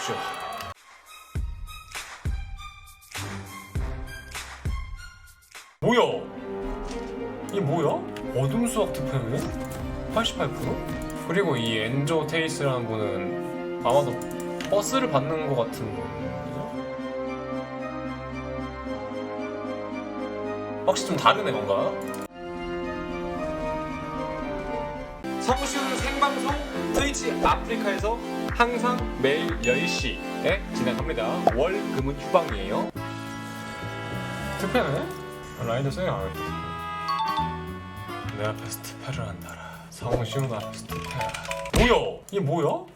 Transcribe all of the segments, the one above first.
오지 마십시오. 뭐야? 이게 뭐야? 어둠 수학 투표네? 88%? 그리고 이 엔조 테이스라는 분은 아마도 버스를 받는 것 같은 분이죠? 확실히 좀 다르네 뭔가 성시훈 생방송 트위치 아프리카에서 항상 매일 10시에 진행합니다 월, 금은 휴방이에요 투표네? 라인도 세게 안 하겠다 내 앞에서 투표를 한다라 성시훈 앞에서 투표야 뭐야? 이게 뭐야?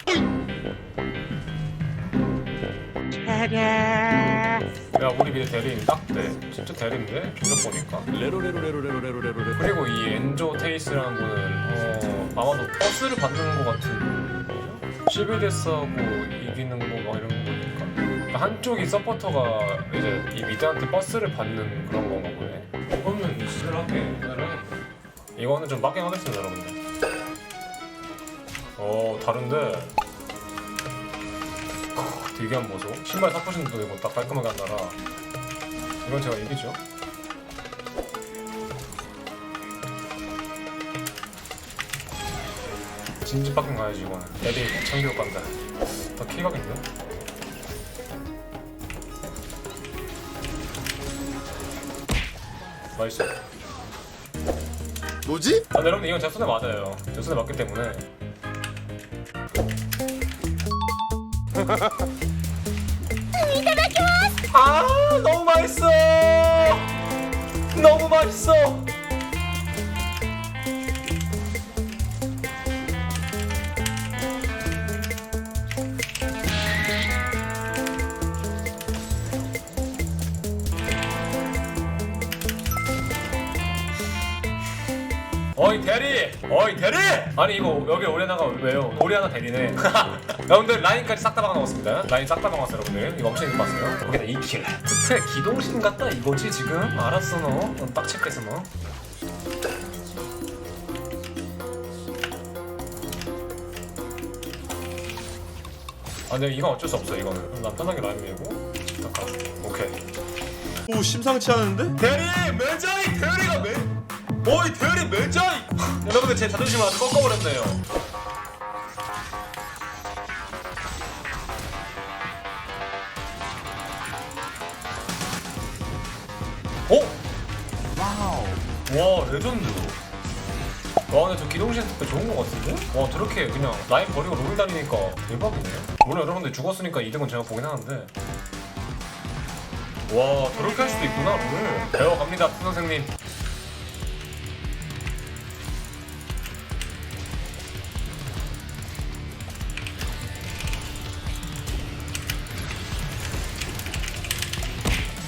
야 우리 미래 대리인 딱대 진짜 대리인데? 종족 보니까. 레로레로레로레로레로레로. 그리고 이 엔조 테이스라는 분은 어, 아마도 버스를 받는 것 같은 거죠? 11데스하고 이기는 거 막 이런 거 보니까. 그러니까 한쪽이 서포터가 이제 이 미드한테 버스를 받는 그런 건가 보네. 그러면 실하게 이거는 좀 빡갱 하겠습니다 여러분들. 어 다른데 크, 되게 한 보소. 신발 사포신도 되고 딱 깔끔하게 한다라. 이건 제가 이기죠. 진지밖에 가야지 이거는. 애들이 참교육 간다. 더 키가겠네 맛있어. 뭐지? 아, 근데 여러분 이건 제 손에 맞아요. 제 손에 맞기 때문에 맛있어. 너무 맛있어 어이 대리! 아니 이거 여기 오레나가 왜요? 오리아나 대리네. 여러분들 라인까지 싹 다 박아놓았습니다. 라인 싹 다 박았어요 여러분들. 이거 엄청 봤어요. 거기다 2킬 스테 기동신 같다 이거지 지금? 알았어 너. 어, 딱 체크해서 너 아, 근데 이건 어쩔 수 없어 이거는. 난 편하게 라인 밀고. 잠깐. 오케이. 오 심상치 않은데? 대리! 매자이 대리가 매 어이 대리 매자이! 여러분들 제 자존심을 아주 꺾어버렸네요. 어? 와우. 와 레전드. 와 근데 저 기동신 스펙 좋은 거 같은데? 와 저렇게 그냥 라인 버리고 롤 다니니까 대박이네. 물론 여러분들 죽었으니까 이득은 제가 보긴 하는데. 와 저렇게 할 수도 있구나 롤을. 배워갑니다 푸 선생님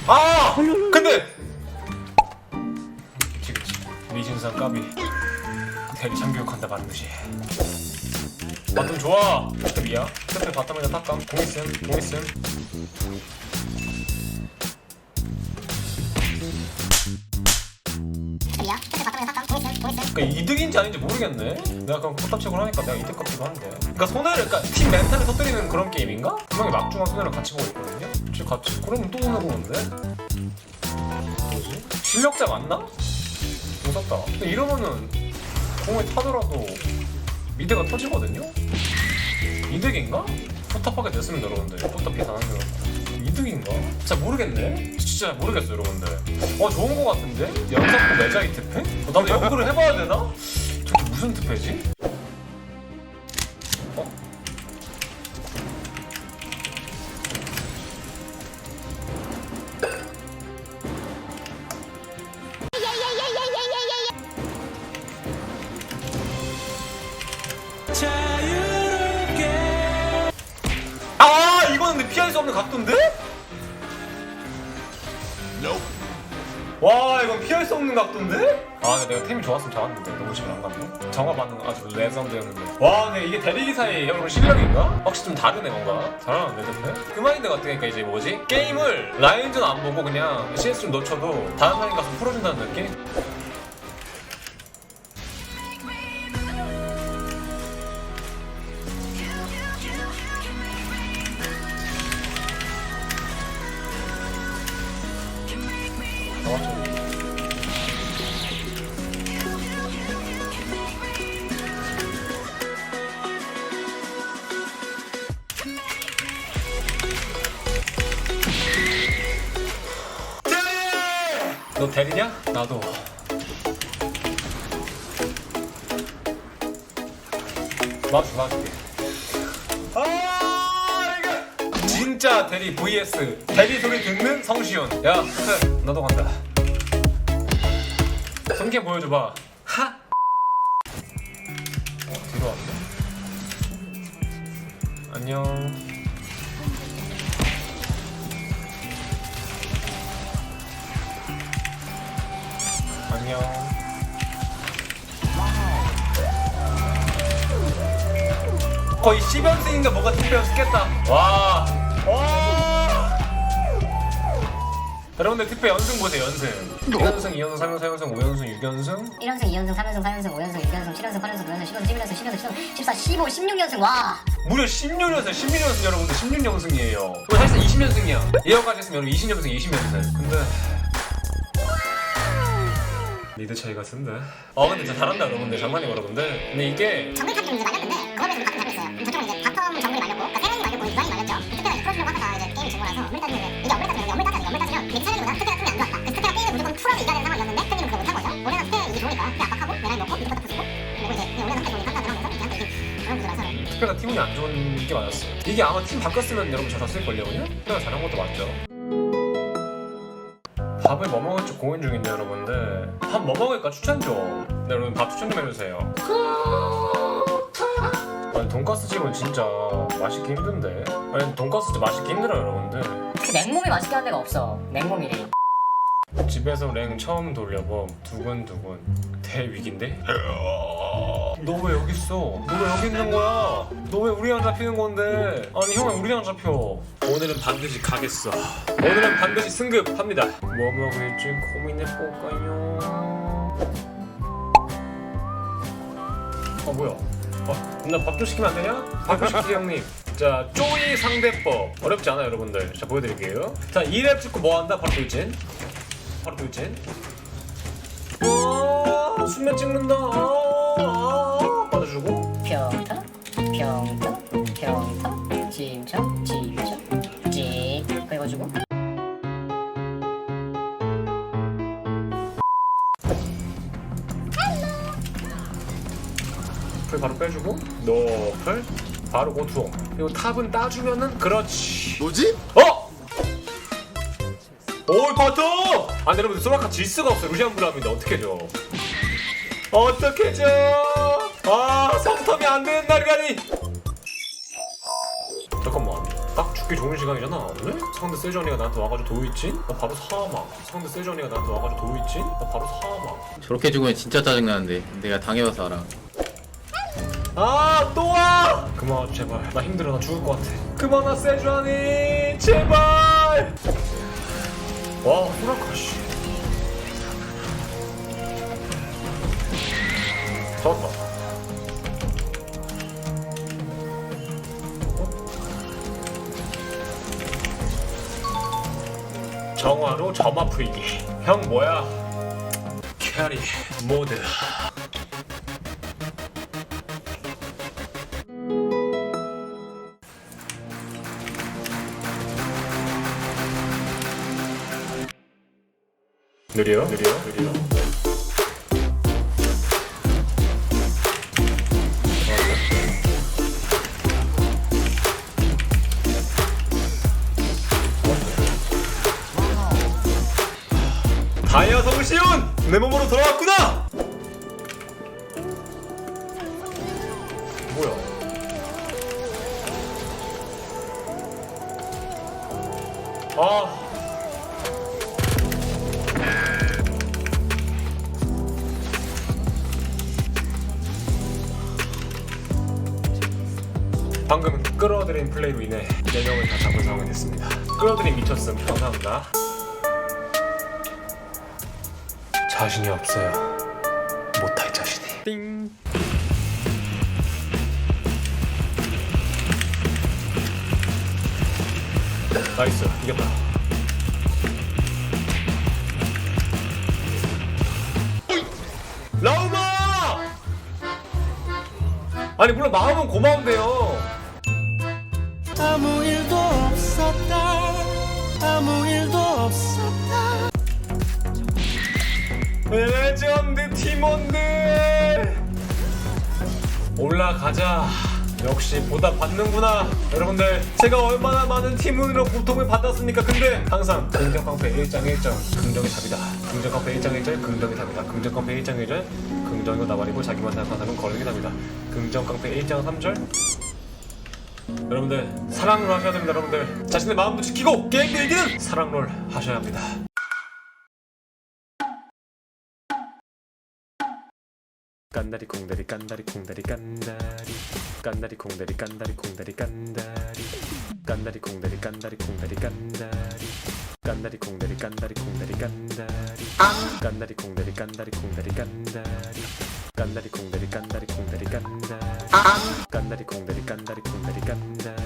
아! 근데! 그치 그치 미진상 까비 대리 참 교육한다 말은 듯이 바텀 좋아 스텝이야 스텝 바텀에다 탑감 공 있음 공 있음 그러니까 이득인지 아닌지 모르겠네. 내가 그럼 포탑책을 하니까 내가 이득 같기도 한데. 그러니까 손해를, 그러니까 팀 멘탈을 터뜨리는 그런 게임인가? 분명히 막중한 손해를 같이 보고 있거든 요. 혹시 같이 그러면 또 손해 보는데? 뭐지? 실력자 맞나? 무섭다. 근데 이러면은 공을 타더라도 미드가 터지거든요. 이득인가? 포탑하게 됐으면 여러분들 포탑 비상하는 거. 이득인가? 진짜 모르겠네. 진짜 모르겠어 여러분들. 어 좋은 거 같은데? 연사코 매자이 특패? 어, 나도 연구를 해봐야 되나? 저게 무슨 특패지? 각도인데? 와 이건 피할 수 없는 각도인데? 아 근데 내가 템이 좋았으면 잡았는데 너무 집에 안 갔네 정화 반응 아주 레전드였는데 와 근데 이게 대리기사의 여러분 실력인가? 확실히 좀 다르네 뭔가 잘하는데 근데? 그 마인드 같으니까 이제 뭐지? 게임을 라인전 안 보고 그냥 CS 좀 놓쳐도 다른 사람이 가서 풀어준다는 느낌? 나왔죠. 너 대리냐? 나도. 맞춰, 맞춰. 진짜 대리 vs 대리 소리 듣는 성시현. 야, 나도 간다. 손캠 보여줘봐. 하. 어, 뒤로 왔네. 안녕. 안녕. 거의 10연승인가 뭐가 특별 쓰겠다. 와. 와. 여러분들 특별 연승 보세요, 연승. 1연승, 2연승, 3연승, 4연승, 5연승, 6연승. 1연승, 2연승, 3연승, 4연승, 5연승, 6연승, 7연승, 8연승, 9연승, 10연승, 11연승, 12연승, 14, 15, 16연승 와 무려 16연승, 16연승 여러분들 16연승이에요. 그럼 사실상 20연승이야. 예언까지 했으면 여러분 20연승, 20연승. 근데 리드 차이가 쓴데. 아 근데 진짜 잘한다 여러분들 장난이 여러분들. 근데 이게 정글 탑이 이제 말렸는 게 많았어요. 이게 아마 팀 바꿨으면 여러분 저 졌을 걸요 그냥? 특히나 잘한 것도 맞죠. 밥을 뭐 먹을지 고민 중인데 여러분들 밥 뭐 먹을까 추천 좀. 네 여러분 밥 추천 좀 해주세요. 아니 돈가스 집은 진짜 맛있기 힘든데. 아니 돈가스 진짜 맛있기 힘들어요 여러분들. 그 냉몸이 맛있게 한 데가 없어 냉몸이 집에서 랭 처음 돌려봄 두근두근 대위기인데? 너 왜 여기 있어? 너 왜 여기 있는 거야? 너 왜 우리랑 잡히는 건데? 아니 형왜 우리랑 잡혀? 오늘은 반드시 가겠어 오늘은 반드시 승급합니다 뭐 먹을지 고민해볼까요? 어 뭐야? 어, 나밥 좀 시키면 안 되냐? 밥 좀 시키세요 형님 자 쪼이 상대법 어렵지 않아요 여러분들 자 보여드릴게요 자 2랩 찍고 뭐 한다? 바로 돌진 바로 돌진 아 수면 찍는다 아, 아, 받아주고. 평타 평타 평타 침착 침착 찌 그래가지고. 풀 바로 빼주고. 노플 바로 고투 그리고 탑은 따주면은 그렇지. 뭐지? 어! 오이 바텀! 아 근데 여러분 소라카 질 수가 없어 루시안 브라입니다 어떻게 줘 줘? 아 성텀이 안 되는 날이라니 잠깐만 딱 죽기 좋은 시간이잖아 오늘? 상대 세전이가 나한테 와가지고 도이친? 나 바로 사망 상대 세전이가 나한테 와가지고 도이친? 나 바로 사망 저렇게 죽으면 진짜 짜증나는데 내가 당해봐서 알아 아, 또 와! 그만, 제발. 나 힘들어, 나 죽을 것 같아. 그만 와, 세주아니! 제발! 와, 소라카, 씨. 정화로 점화 풀기. 형, 뭐야? 캐리 모드. 느려? 느려? 느려? 다이아 성시온! 내 몸으로 돌아왔구나! 뭐야? 아 방금 끌어들인 플레이로 인해 4명을 다 잡은 상황이 됐습니다. 끌어들인 미쳤음. 감사합니다. 자신이 없어요. 못할 자신이. 띵. 나이스. 이겼다. 라우마! 아니 물론 마음은 고마운데요. 아무 일도 없었다 아무 일도 없었다 레전드 팀원들! 올라가자. 역시 보답 받는구나. 여러분들 제가 얼마나 많은 팀원으로 고통을 받았습니까? 근데 항상 긍정 깡패 1장 1장 긍정이 답이다. 긍정 깡패 1장 1장 긍정이 답이다. 긍정 깡패 1장 1장 긍정이고 나발이고 자기만 생각하는 사람은 거르기 답이다. 긍정 깡패 1장 3절. 여러분들 사랑을 하셔야 됩니다 여러분들. 자신의 마음도 지키고 게임도 이기는 사랑을 하셔야 합니다 깐다리 콩다리 깐다리 콩다리 깐다리 깐다리 콩다리 깐다리 콩다리 깐다리 깐다리 콩다리 깐다리 콩다리 깐다리 깐다리 콩다리 깐다리 콩다리 깐다리 깐다리 콩다리 깐다리 콩다리 깐다리 깐다리 콩다리 깐다리 콩다리 깐다리 깐다리 콩다리 깐다리 콩다리 깐다리